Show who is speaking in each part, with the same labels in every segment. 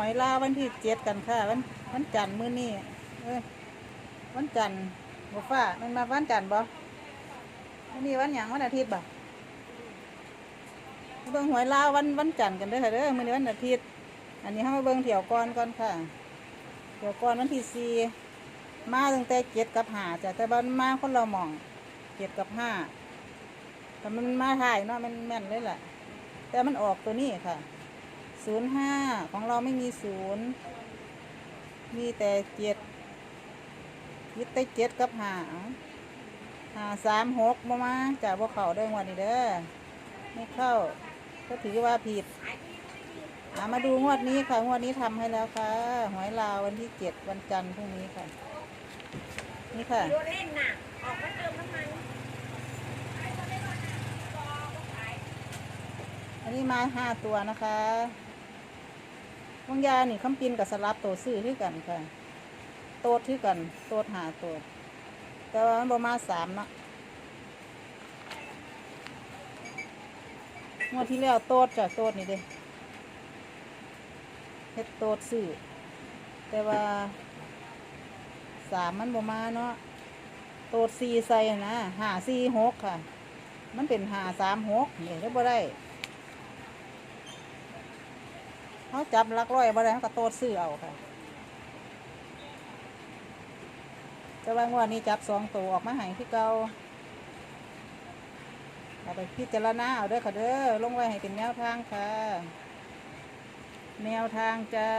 Speaker 1: หวยลาววันที่เจ็ดกันค่ะ วันวันจันทร์มื้อนี้เอ้ยวันจันทร์บ่ฟ้ามันมาวันจันทร์บ่วันนี้วันหยังวันอาทิตย์บ่เบิ่งหวยลาววันวันจันทร์กันเด้อค่ะเด้อมื้อนี้วันอาทิตย์ อันนี้เฮามาเบิ่งเที่ยวก่อนก่อนค่ะเที่ยวก่อนวันที่สี่มาตั้งแต่เจ็ดกับห้าจ้ะแต่ว่านมาคนเราหมองเจ็ดกับห้าแต่มันมาถ่ายเนาะมันแม่นเลยแหละแต่มันออกตัวนี้ค่ะ ศูนย์ห้าของเราไม่มีศูนย์มีแต่เจ็ดยึดแต่เจ็ดกับหาหาสามหกมามาจากพวกเขาได้งวันนี้เด้อไม่เข้าก็ถือว่าผิดอามาดูงวดนี้ค่ะ งวดนี้ทำให้แล้วค่ะ หวยลาววันที่เจ็ดวันจันทร์พรุ่งนี้ค่ะ นี่ค่ะ
Speaker 2: โยเล่นน่ะ ออกมาเติมน้ำมัน
Speaker 1: อันนี้มาห้าตัวนะคะ วงยานี่คำปินกับสลับตัวซื้อที่กันค่ะโตดที่กัน โตดหาโตด แต่ว่ามันประมาณสามเนาะงวดที่แล้วโตดจ้ะโตดนี่เด้เฮ็ดโตดซื้อแต่ว่าสามมันประมาณเนาะโตดสี่ใส่นะหาสี่หกค่ะ มันเป็นหาสามหกนี่ได้บ่ได้ เขาจับลักร้อยบ่ได้เขาก็โตดซื้อเอาค่ะ แต่ว่างวดนี้จับสองตัวออกมาให้ที่เก่าเอาไปพิจารณาเอาเด้อค่ะเด้อลงไว้ให้เป็นแนวทางค่ะ แนวทางจ้า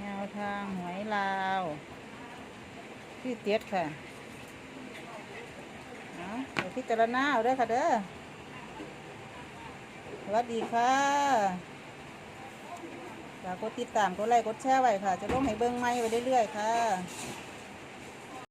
Speaker 1: แนวทางหวยลาว ที่เจ็ดค่ะ พิจารณาเอาด้อค่ะเด้อสวัสดีค่ะฝากกดติดตามกดไลค์กดแชร์ไว้ค่ะ จะลงให้เบิ้งไม้ไปเรื่อยๆค่ะ